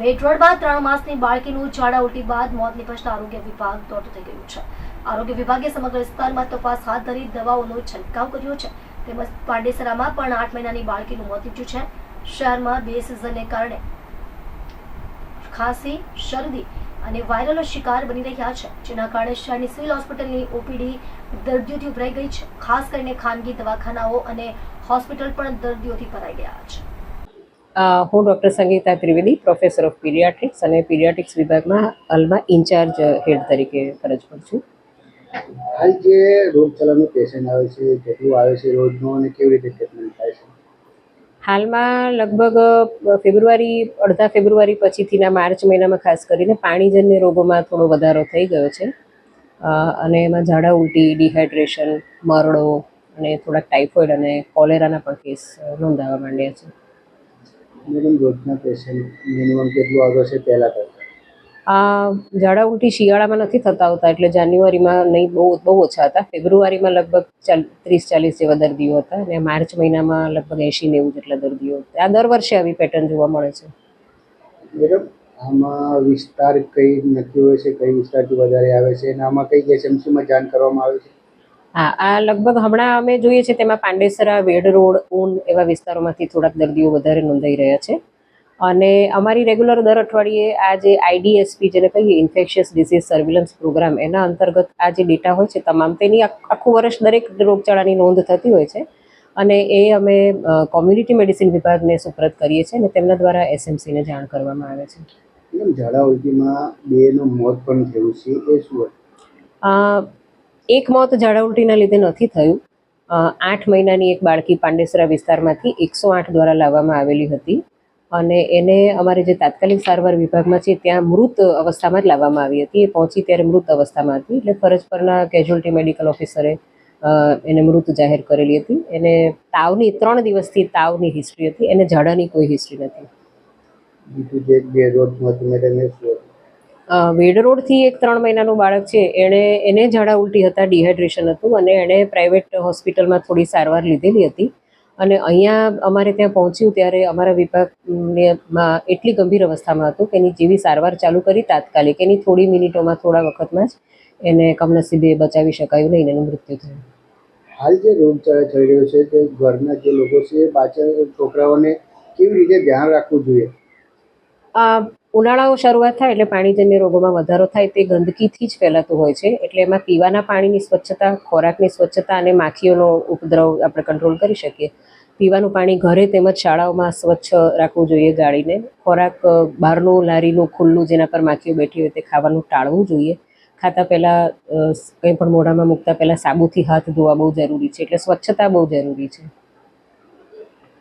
વેટવડમાં ત્રણ માસની બાળકીનું ઝાડા ઉલટી બાદ મોત નિપજતા આરોગ્ય વિભાગ દોડતું થઈ ગયું છે. આરોગ્ય વિભાગે સમગ્ર વિસ્તારમાં તપાસ હાથ ધરી દવાઓનો છંટકાવ કર્યો છે. તેમજ પાંડેસરામાં પણ આઠ મહિનાની બાળકીનું મોત નીપજ્યું છે. શહેરમાં બે સિઝનને કારણે ખાંસી, શરદી અને વાયરલનો શિકાર બની રહ્યા છે, જેના કારણે શહેરની સિવિલ હોસ્પિટલની ઓપીડી દર્દીઓથી ઉભરાઈ ગઈ છે. ખાસ કરીને ખાનગી દવાખાનાઓ અને હોસ્પિટલ પણ દર્દીઓથી ભરાઈ ગયા છે. હું doctor Sangeeta Trivedi professor of paediatrics અને પીડિયાટ્રિક્સ વિભાગમાં હાલમાં ઇન્ચાર્જ હેડ તરીકે ફરજ પર છું. હાલ જે રોગચાળાનું પેશન્ટ આવે છે કેટલું આવે છે રોજનું અને કેવી રીતે ટ્રીટમેન્ટ થાય છે? હાલમાં લગભગ ફેબ્રુઆરી અડધા ફેબ્રુઆરી પછીથીના માર્ચ મહિનામાં ખાસ કરીને પાણીજન્ય રોગોમાં થોડો વધારો થઈ ગયો છે. અને એમાં ઝાડા ઉલટી ડિહાઇડ્રેશન મરડો અને થોડાક ટાઇફોઇડ અને કોલેરાના પણ કેસ નોંધાવા માંડ્યા છે. મેડમ રોજના પેશન્ટ મિનિમમ કેટલું આવે છે પહેલાં કરતાં? આ ઝાડા ઉલટી શિયાળામાં નથી થતા હોતા એટલે જાન્યુઆરીમાં નહીં બહુ બહુ ઓછા હતા. ફેબ્રુઆરીમાં લગભગ ત્રીસ ચાલીસ જેવા દર્દીઓ હતા અને માર્ચ મહિનામાં લગભગ એંશી નેવું જેટલા દર્દીઓ હતા. આ દર વર્ષે આવી પેટર્ન જોવા મળે છે. મેડમ આમાં વિસ્તાર કઈ નક્કી હોય છે કઈ વિસ્તારથી વધારે આવે છે અને આમાં કઈ એસએમસીમાં જાણ કરવામાં આવે છે? હા આ લગભગ હમણાં અમે જોઈએ છીએ તેમાં પાંડેસરા વેડ રોડ ઊન એવા વિસ્તારોમાંથી થોડાક દર્દીઓ વધારે નોંધાઈ રહ્યા છે. અને અમારી રેગ્યુલર દર અઠવાડિયે આ જે આઈડીએસપી જેને કહીએ ઇન્ફેક્શિયસ ડિસીઝ સર્વેલન્સ પ્રોગ્રામ એના અંતર્ગત આ જે ડેટા હોય છે તમામ તેની આખ- વર્ષ દરેક રોગચાળાની નોંધ થતી હોય છે. અને એ અમે કોમ્યુનિટી મેડિસિન વિભાગને સુપ્રત કરીએ છીએ અને તેમના દ્વારા એસએમસીને જાણ કરવામાં આવે છે. ઝાડા ઉલટીમાં બેનું મોત પણ થયું છે એ શું એક મોત ઝાડા ઉલટીના લીધે નથી થયું. આઠ મહિનાની એક બાળકી પાંડેસરા વિસ્તારમાંથી એકસો આઠ દ્વારા લાવવામાં આવેલી હતી. અને એને અમારે જે તાત્કાલિક સારવાર વિભાગમાં છે, ત્યાં મૃત અવસ્થામાં જ લાવવામાં આવી હતી. એ પહોંચી ત્યારે મૃત અવસ્થામાં હતી એટલે ફરજ પરના કેઝ્યુઅલ્ટી મેડિકલ ઓફિસરે એને મૃત જાહેર કરેલી હતી. એને તાવની ત્રણ દિવસથી તાવની હિસ્ટ્રી હતી. એને ઝાડાની કોઈ હિસ્ટ્રી નથી. વેડ રોડથી એક ત્રણ મહિનાનું બાળક છે એણે એને ઝાડા ઉલટી હતા ડિહાઇડ્રેશન હતું અને એણે પ્રાઇવેટ હોસ્પિટલમાં થોડી સારવાર લીધેલી હતી. અને અહીંયા અમારે ત્યાં પહોંચ્યું ત્યારે અમારા વિભાગમાં એટલી ગંભીર અવસ્થામાં હતું કે એની જેવી સારવાર ચાલુ કરી તાત્કાલિક. એની થોડી મિનિટોમાં થોડા વખતમાં જ એને કમનસીબે બચાવી શકાયું નહીં એનું મૃત્યુ થયું. હાલ જે રોગચાળો થઈ રહ્યો છે તે ઘરના જે લોકો છે પાછળ છોકરાઓને કેવી રીતે ધ્યાન રાખવું જોઈએ? આ ઉનાળાઓ શરૂઆત થાય એટલે પાણીજન્ય રોગોમાં વધારો થાય તે ગંદકીથી જ ફેલાતું હોય છે. એટલે એમાં પીવાના પાણીની સ્વચ્છતા, ખોરાકની સ્વચ્છતા અને માખીઓનો ઉપદ્રવ આપણે કંટ્રોલ કરી શકીએ. પીવાનું પાણી ઘરે તેમજ શાળાઓમાં સ્વચ્છ રાખવું જોઈએ ગાળીને. ખોરાક બહારનું લારીનું, ખુલ્લું જેના પર માખીઓ બેઠી હોય તે ખાવાનું ટાળવું જોઈએ. ખાતા પહેલાં કંઈ પણ મોઢામાં મૂકતા પહેલાં સાબુથી હાથ ધોવા બહુ જરૂરી છે. એટલે સ્વચ્છતા બહુ જરૂરી છે.